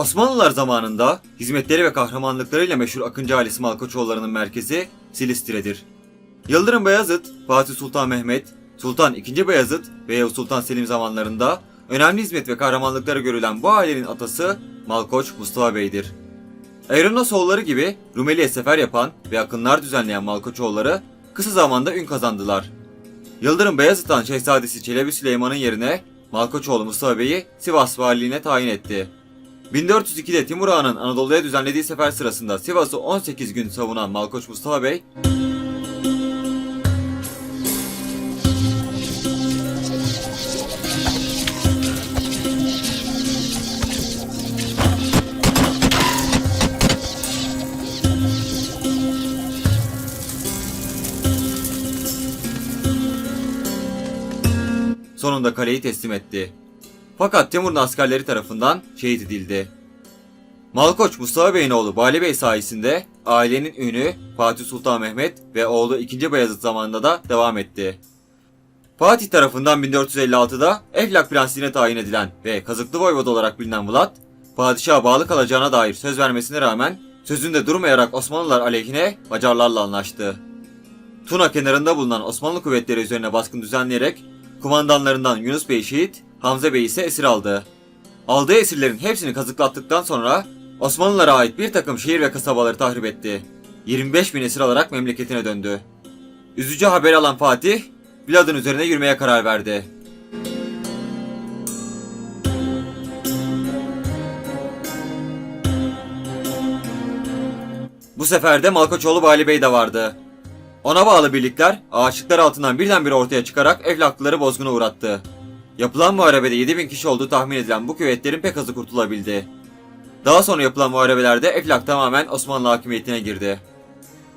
Osmanlılar zamanında hizmetleri ve kahramanlıklarıyla meşhur Akıncı ailesi Malkoçoğulları'nın merkezi Silistre'dir. Yıldırım Beyazıt, Fatih Sultan Mehmet, Sultan II. Beyazıt ve Yavuz Sultan Selim zamanlarında önemli hizmet ve kahramanlıkları görülen bu ailenin atası Malkoç Mustafa Bey'dir. Eğrenosoğulları gibi Rumeli'ye sefer yapan ve akınlar düzenleyen Malkoçoğulları kısa zamanda ün kazandılar. Yıldırım Beyazıt'tan Şehzadesi Çelebi Süleyman'ın yerine Malkoçoğlu Mustafa Bey'i Sivas valiliğine tayin etti. 1402'de Timur Han'ın Anadolu'ya düzenlediği sefer sırasında Sivas'ı 18 gün savunan Malkoç Mustafa Bey, sonunda kaleyi teslim etti. Fakat Timur'un askerleri tarafından şehit edildi. Malkoç Mustafa Bey'in oğlu Bali Bey sayesinde ailenin ünü Fatih Sultan Mehmet ve oğlu 2. Beyazıt zamanında da devam etti. Fatih tarafından 1456'da Eflak Prensliğine tayin edilen ve Kazıklı Voyvoda olarak bilinen Vlad, padişaha bağlı kalacağına dair söz vermesine rağmen sözünde durmayarak Osmanlılar aleyhine Macarlarla anlaştı. Tuna kenarında bulunan Osmanlı kuvvetleri üzerine baskın düzenleyerek kumandanlarından Yunus Bey şehit, Hamza Bey ise esir aldı. Aldığı esirlerin hepsini kazıklattıktan sonra Osmanlılara ait bir takım şehir ve kasabaları tahrip etti. 25 bin esir alarak memleketine döndü. Üzücü haber alan Fatih, Vlad'ın üzerine yürümeye karar verdi. Bu sefer de Malkoçoğlu Bali Bey de vardı. Ona bağlı birlikler ağaçlıklar altından birdenbire ortaya çıkarak Eflaklıları bozguna uğrattı. Yapılan muharebede 7000 kişi olduğu tahmin edilen bu kuvvetlerin pek azı kurtulabildi. Daha sonra yapılan muharebelerde Eflak tamamen Osmanlı hakimiyetine girdi.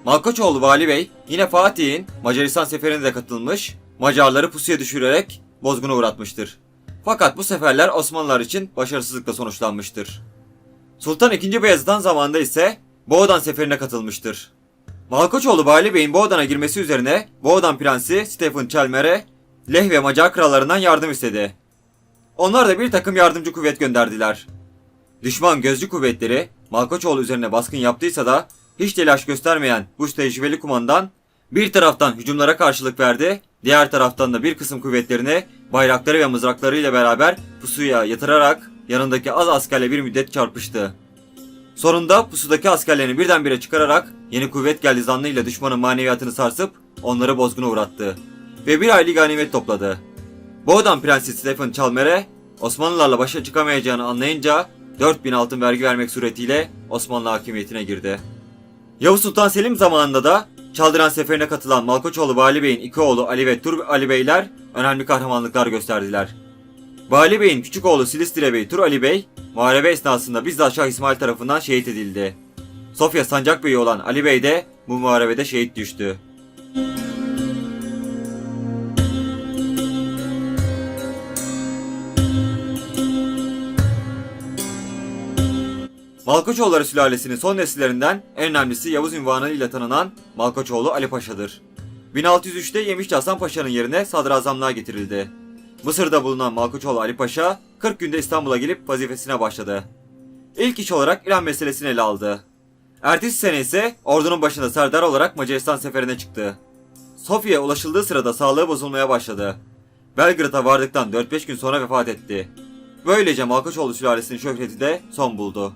Malkoçoğlu Vali Bey yine Fatih'in Macaristan seferine de katılmış, Macarları pusuya düşürerek bozguna uğratmıştır. Fakat bu seferler Osmanlılar için başarısızlıkla sonuçlanmıştır. Sultan II. Beyazıt'tan zamanında ise Boğdan seferine katılmıştır. Malkoçoğlu Vali Bey'in Boğdan'a girmesi üzerine Boğdan Prensi Stephen Chelmer'e Leh ve Macar krallarından yardım istedi. Onlar da bir takım yardımcı kuvvet gönderdiler. Düşman gözcü kuvvetleri Malkoçoğlu üzerine baskın yaptıysa da hiç telaş göstermeyen bu tecrübeli kumandan bir taraftan hücumlara karşılık verdi, diğer taraftan da bir kısım kuvvetlerini bayrakları ve mızraklarıyla beraber pusuya yatırarak yanındaki az askerle bir müddet çarpıştı. Sonunda pusudaki askerlerini birdenbire çıkararak yeni kuvvet geldi zannıyla düşmanın maneviyatını sarsıp onları bozguna uğrattı. Ve bir aylık ganimet topladı. Boğdan Prensi Stephen Chalmer'e Osmanlılarla başa çıkamayacağını anlayınca 4000 altın vergi vermek suretiyle Osmanlı hakimiyetine girdi. Yavuz Sultan Selim zamanında da Çaldıran Seferi'ne katılan Malkoçoğlu Vali Bey'in iki oğlu Ali ve Tur Ali Beyler önemli kahramanlıklar gösterdiler. Vali Bey'in küçük oğlu Silistire Bey Tur Ali Bey, muharebe esnasında bizzat Şah İsmail tarafından şehit edildi. Sofya Sancak Bey'i olan Ali Bey de bu muharebede şehit düştü. Malkoçoğulları sülalesinin son nesillerinden en önemlisi Yavuz ünvanıyla tanınan Malkoçoğlu Ali Paşa'dır. 1603'te Yemişçi Hasan Paşa'nın yerine sadrazamlığa getirildi. Mısır'da bulunan Malkoçoğlu Ali Paşa 40 günde İstanbul'a gelip vazifesine başladı. İlk iş olarak İran meselesini ele aldı. Ertesi sene ise ordunun başında serdar olarak Macaristan seferine çıktı. Sofya'ya ulaşıldığı sırada sağlığı bozulmaya başladı. Belgrad'a vardıktan 4-5 gün sonra vefat etti. Böylece Malkoçoğlu sülalesinin şöhreti de son buldu.